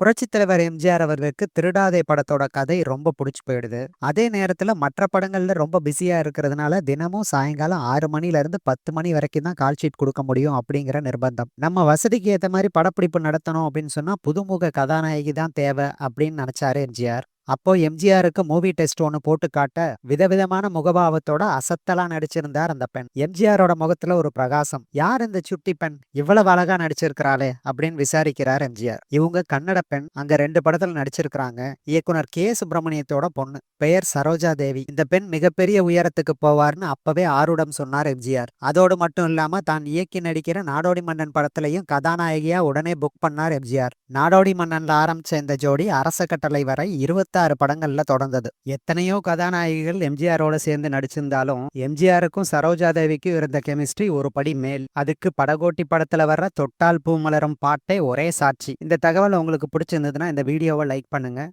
புரட்சித்தலைவர் எம்ஜிஆர் அவர்களுக்கு திருடாதே படத்தோட கதை ரொம்ப பிடிச்சி போயிடுது. அதே நேரத்தில் மற்ற படங்கள்ல ரொம்ப பிஸியா இருக்கிறதுனால, தினமும் சாயங்காலம் ஆறு மணிலேருந்து 10 மணி வரைக்கும் தான் கால் ஷீட் கொடுக்க முடியும் அப்படிங்கிற நிர்பந்தம். நம்ம வசதிக்கு ஏற்ற மாதிரி படப்பிடிப்பு நடத்தணும் அப்படின்னு சொன்னால் புதுமுக கதாநாயகி தான் தேவை அப்படின்னு நினச்சாரு எம்ஜிஆர். அப்போ எம்ஜிஆருக்கு மூவி டெஸ்ட் ஒன்று போட்டு காட்ட, விதவிதமான முகபாவத்தோட அசத்தலா நடிச்சிருந்தார் அந்த பெண். எம்ஜிஆரோட முகத்துல ஒரு பிரகாசம். "யார் இந்த சுட்டி பெண்? இவ்வளவு அழகா நடிச்சிருக்கிறாளே" அப்படின்னு விசாரிக்கிறார் எம்ஜிஆர். இவங்க கன்னட பெண். அங்க ரெண்டு படத்துல நடிச்சிருக்கிறாங்க இயக்குனர் கே. சுப்பிரமணியத்தோட பொண்ணு. பெயர் சரோஜா தேவி. இந்த பெண் மிகப்பெரிய உயரத்துக்கு போவார்னு அப்பவே ஆருடம் சொன்னார் எம்ஜிஆர். அதோடு மட்டும் இல்லாம தான் இயக்கி நடிக்கிற நாடோடி மன்னன் படத்திலையும் கதாநாயகியா உடனே புக் பண்ணார் எம்ஜிஆர். நாடோடி மன்னன்ல ஆரம்பிச்ச இந்த ஜோடி அரச கட்டளை வரை 26 படங்கள்ல தொடர்ந்தது. எத்தனையோ கதாநாயகிகள் எம்ஜிஆரோட சேர்ந்து நடிச்சிருந்தாலும், எம்ஜிஆருக்கும் சரோஜா தேவிக்கும் இருந்த கெமிஸ்ட்ரி ஒரு படி மேல். அதுக்கு படகோட்டி படத்துல வர்ற தொட்டால் பூமலரும் பாட்டே ஒரே சாட்சி. இந்த தகவல் உங்களுக்கு பிடிச்சிருந்ததுன்னா இந்த வீடியோவை லைக் பண்ணுங்க.